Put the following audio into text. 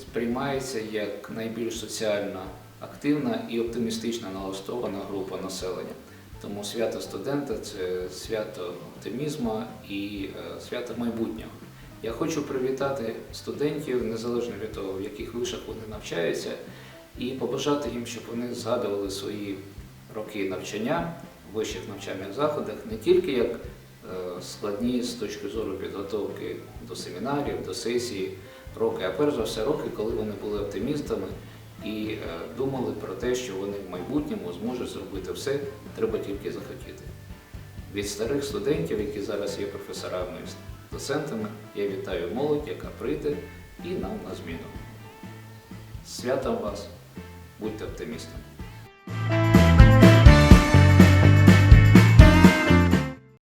сприймається як найбільш соціально активна і оптимістично налаштована група населення. Тому свято студента це свято оптимізму і е, свято майбутнього. Я хочу привітати студентів, незалежно від того, в яких вишах вони навчаються, і побажати їм, щоб вони згадували свої роки навчання в вищих навчальних заходах не тільки як е, складні з точки зору підготовки до семінарів, до сесії роки, а перш за все роки, коли вони були оптимістами і е, думали про те, що вони в майбутньому зможуть зробити все, треба тільки захотіти. Від старих студентів, які зараз є професорами і доцентами, я вітаю молодь, яка прийде і нам на зміну. Святом вас! Будьте оптимістами!